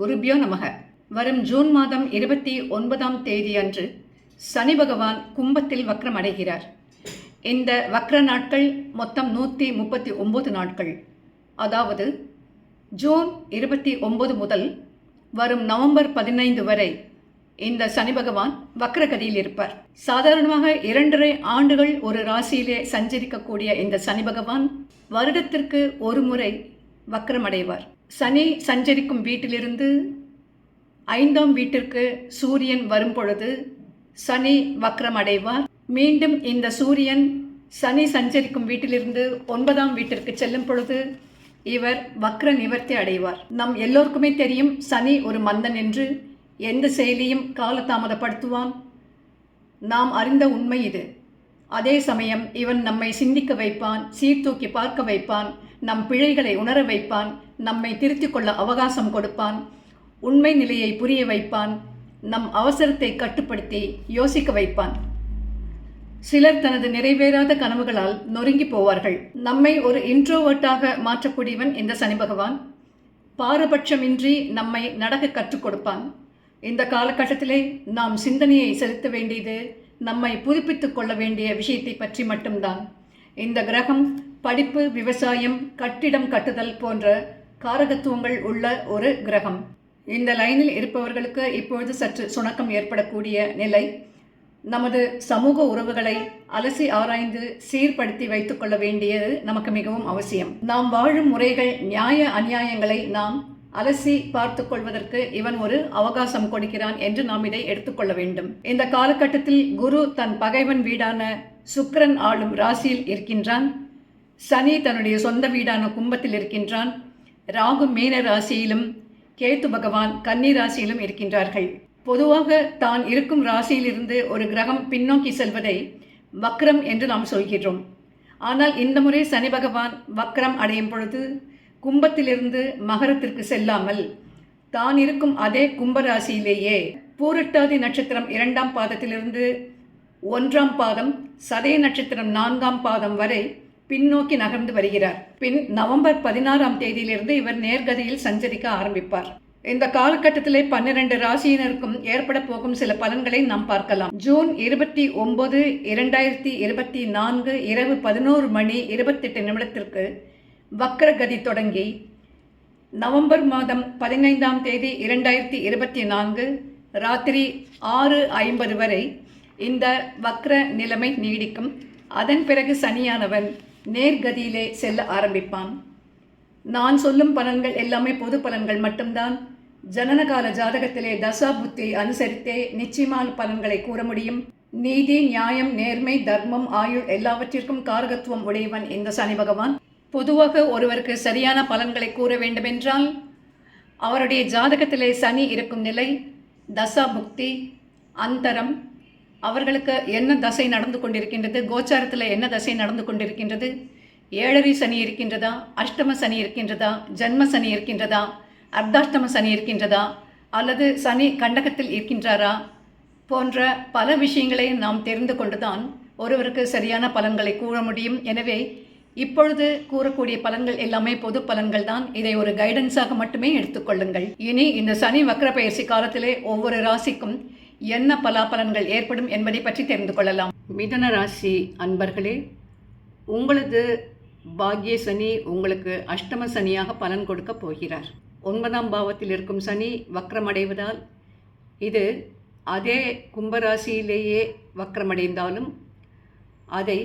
குருபியோ நமக. வரும் ஜூன் மாதம் இருபத்தி ஒன்பதாம் தேதி அன்று சனி பகவான் கும்பத்தில் வக்ரம் அடைகிறார். இந்த வக்ர நாட்கள் மொத்தம் நூற்றி முப்பத்தி ஒம்பது நாட்கள். அதாவது ஜூன் இருபத்தி ஒன்பது முதல் வரும் நவம்பர் பதினைந்து வரை இந்த சனி பகவான் வக்ரகதியில் இருப்பார். சாதாரணமாக இரண்டரை ஆண்டுகள் ஒரு ராசியிலே சஞ்சரிக்கக்கூடிய இந்த சனி பகவான் வருடத்திற்கு ஒரு முறை வக்ரமடைவார் சனி சஞ்சரிக்கும் வீட்டிலிருந்து ஐந்தாம் வீட்டிற்கு சூரியன் வரும் பொழுது சனி வக்ரமடைவார் மீண்டும் இந்த சூரியன் சனி சஞ்சரிக்கும் வீட்டிலிருந்து ஒன்பதாம் வீட்டிற்கு செல்லும் பொழுது இவர் வக்ர நிவர்த்தி அடைவார். நம் எல்லோருக்குமே தெரியும் சனி ஒரு மந்தன் என்று எந்த செயலியும் காலதாமதப்படுத்துவான். நாம் அறிந்த உண்மை இது. அதே சமயம் இவன் நம்மை சிந்திக்க வைப்பான் சீர்தூக்கி பார்க்க வைப்பான் நம் பிழைகளை உணர வைப்பான் நம்மை திருத்திக் கொள்ள அவகாசம் கொடுப்பான் உண்மை நிலையை புரிய வைப்பான் நம் அவசரத்தை கட்டுப்படுத்தி யோசிக்க வைப்பான். சிலர் தனது நிறைவேறாத கனவுகளால் நொறுங்கி போவார்கள். நம்மை ஒரு இன்ட்ரோவர்ட்டாக மாற்றக்கூடியவன் இந்த சனி பகவான். பாரபட்சமின்றி நம்மை நடக்க கற்றுக் கொடுப்பான். இந்த காலகட்டத்திலே நாம் சிந்தனையை செலுத்த வேண்டியது நம்மை புதுப்பித்துக் கொள்ள வேண்டிய விஷயத்தை பற்றி மட்டும்தான். இந்த கிரகம் படிப்பு விவசாயம் கட்டிடம் கட்டுதல் போன்ற காரகத்துவங்கள் உள்ள ஒரு கிரகம். இந்த லைனில் இருப்பவர்களுக்கு இப்பொழுது சற்று சுணக்கம் ஏற்படக்கூடிய நிலை. நமது சமூக உறவுகளை அலசி ஆராய்ந்து சீர்படுத்தி வைத்துக் கொள்ள வேண்டியது நமக்கு மிகவும் அவசியம். நாம் வாழும் முறைகள் நியாய அநியாயங்களை நாம் அலசி பார்த்து கொள்வதற்கு இவன் ஒரு அவகாசம் கொடுக்கிறான் என்று நாம் இதை எடுத்துக்கொள்ள வேண்டும். இந்த காலகட்டத்தில் குரு தன் பகைவன் வீடான சுக்கரன் ஆளும் ராசியில் இருக்கின்றான். சனி தன்னுடைய சொந்த வீடான கும்பத்தில் இருக்கின்றான். ராகு மீன ராசியிலும் கேத்து பகவான் கன்னி ராசியிலும் இருக்கின்றார்கள். பொதுவாக தான் இருக்கும் ராசியிலிருந்து ஒரு கிரகம் பின்னோக்கி செல்வதை வக்ரம் என்று நாம் சொல்கிறோம் ஆனால் இந்த முறை சனி பகவான் வக்ரம் அடையும் பொழுது கும்பத்திலிருந்து மகரத்திற்கு செல்லாமல் தான் இருக்கும் அதே கும்பராசியிலேயே பூரட்டாதி நட்சத்திரம் இரண்டாம் பாதத்திலிருந்து ஒன்றாம் பாதம் சதய நட்சத்திரம் நான்காம் பாதம் வரை பின்னோக்கி நகர்ந்து வருகிறார். பின் நவம்பர் பதினாறாம் தேதியிலிருந்து இவர் நேர்கதியில் சஞ்சரிக்க ஆரம்பிப்பார். இந்த காலகட்டத்திலே பன்னிரண்டு ராசியினருக்கும் ஏற்பட போகும் சில பலன்களை நாம் பார்க்கலாம். ஜூன் இருபத்தி ஒன்பது இரண்டாயிரத்தி இருபத்தி நான்கு இரவு பதினோரு மணி இருபத்தெட்டு நிமிடத்திற்கு வக்ரகதி தொடங்கி நவம்பர் மாதம் பதினைந்தாம் தேதி இரண்டாயிரத்தி இருபத்தி நான்கு ராத்திரி ஆறு ஐம்பது வரை இந்த வக்ர நிலைமை நீடிக்கும். அதன் பிறகு சனியானவன் நேர்கதியிலே செல்ல ஆரம்பிப்பான். நான் சொல்லும் பலன்கள் எல்லாமே பொது பலன்கள் மட்டும்தான். ஜனனகால ஜாதகத்திலே தசா புத்தி அனுசரித்தே நிச்சயமான பலன்களை கூற முடியும். நீதி நியாயம் நேர்மை தர்மம் ஆயுள் எல்லாவற்றிற்கும் காரகத்துவம் உடையவன் இந்த சனி பகவான். பொதுவாக ஒருவருக்கு சரியான பலன்களை கூற வேண்டுமென்றால் அவருடைய ஜாதகத்திலே சனி இருக்கும் நிலை தசா புக்தி அந்தரம் அவர்களுக்கு என்ன தசை நடந்து கொண்டிருக்கின்றது? கோச்சாரத்தில் என்ன தசை நடந்து கொண்டிருக்கின்றது? ஏழரை சனி இருக்கின்றதா? அஷ்டம சனி இருக்கின்றதா? ஜன்ம சனி இருக்கின்றதா? அர்த்தாஷ்டம சனி இருக்கின்றதா? அல்லது சனி கண்டகத்தில் இருக்கின்றாரா? போன்ற பல விஷயங்களை நாம் தெரிந்து கொண்டுதான் ஒருவருக்கு சரியான பலன்களை கூற முடியும். எனவே இப்பொழுது கூறக்கூடிய பலன்கள் எல்லாமே பொது பலன்கள் தான். இதை ஒரு கைடன்ஸாக மட்டுமே எடுத்துக்கொள்ளுங்கள் இனி இந்த சனி வக்ர பயிற்சி காலத்திலே ஒவ்வொரு ராசிக்கும் என்ன பலாபலன்கள் ஏற்படும் என்பதை பற்றி தெரிந்து கொள்ளலாம். மிதன ராசி அன்பர்களே உங்களது பாக்ய சனி உங்களுக்கு அஷ்டம சனியாக பலன் கொடுக்க போகிறார். ஒன்பதாம் பாவத்தில் இருக்கும் சனி வக்ரமடைவதால் இது அதே கும்பராசியிலேயே வக்ரமடைந்தாலும் அதை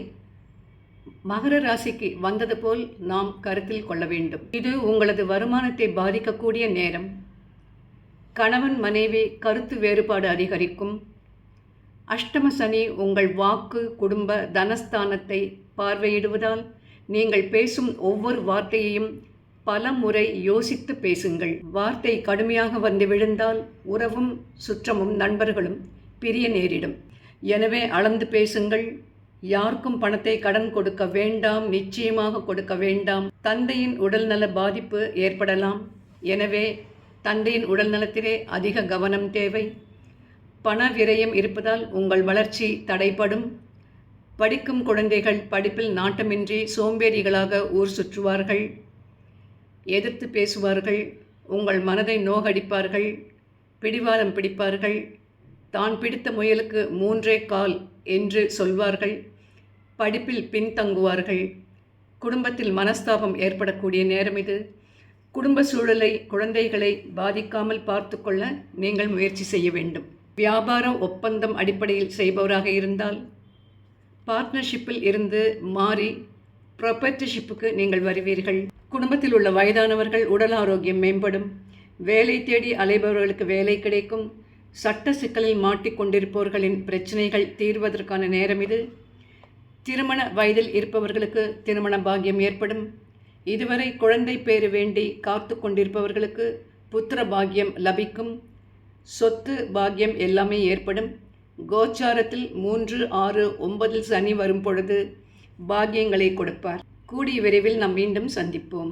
மகர ராசிக்கு வந்தது போல் நாம் கருத்தில் கொள்ள வேண்டும். இது உங்களது வருமானத்தை பாதிக்கக்கூடிய நேரம். கணவன் மனைவி கருத்து வேறுபாடு அதிகரிக்கும். அஷ்டம சனி உங்கள் வாக்கு குடும்ப தனஸ்தானத்தை பார்வையிடுவதால் நீங்கள் பேசும் ஒவ்வொரு வார்த்தையையும் பல முறை யோசித்து பேசுங்கள். வார்த்தை கடுமையாக வந்து விழுந்தால் உறவும் சுற்றமும் நண்பர்களும் பிரிய நேரிடும். எனவே அளந்து பேசுங்கள். யாருக்கும் பணத்தை கடன் கொடுக்க வேண்டாம் நிச்சயமாக கொடுக்க வேண்டாம். தந்தையின் உடல்நல பாதிப்பு ஏற்படலாம். எனவே தந்தையின் உடல் நலத்திலே அதிக கவனம் தேவை. பண விரயம் இருப்பதால் உங்கள் வளர்ச்சி தடைப்படும் படிக்கும் குழந்தைகள் படிப்பில் நாட்டமின்றி சோம்பேறிகளாக ஊர் சுற்றுவார்கள். எதிர்த்து பேசுவார்கள். உங்கள் மனதை நோகடிப்பார்கள். பிடிவாதம் பிடிப்பார்கள். தான் பிடித்த முயலுக்கு மூன்றே கால் என்று சொல்வார்கள். படிப்பில் பின்தங்குவார்கள். குடும்பத்தில் மனஸ்தாபம் ஏற்படக்கூடிய நேரம் இது. குடும்ப சூழலை குழந்தைகளை பாதிக்காமல் பார்த்து கொள்ள நீங்கள் முயற்சி செய்ய வேண்டும். வியாபார ஒப்பந்தம் அடிப்படையில் செய்பவராக இருந்தால் பார்ட்னர்ஷிப்பில் இருந்து மாறி ப்ரொபர்ட்டிஷிப்புக்கு நீங்கள் வருவீர்கள். குடும்பத்தில் உள்ள வயதானவர்கள் உடல் ஆரோக்கியம் மேம்படும். வேலை தேடி அலைபவர்களுக்கு வேலை கிடைக்கும். சட்ட சிக்கலில் மாட்டிக்கொண்டிருப்பவர்களின் பிரச்சனைகள் தீர்வதற்கான நேரம் இது. திருமண வயதில் இருப்பவர்களுக்கு திருமண பாக்கியம் ஏற்படும். இதுவரை குழந்தை பேறு வேண்டி காத்து கொண்டிருப்பவர்களுக்கு புத்திர பாக்கியம் லபிக்கும். சொத்து பாக்கியம் எல்லாமே ஏற்படும். கோச்சாரத்தில் மூன்று ஆறு ஒன்பதில் சனி வரும் பொழுது பாக்கியங்களை கொடுப்பார். கூடிய விரைவில் நாம் மீண்டும் சந்திப்போம்.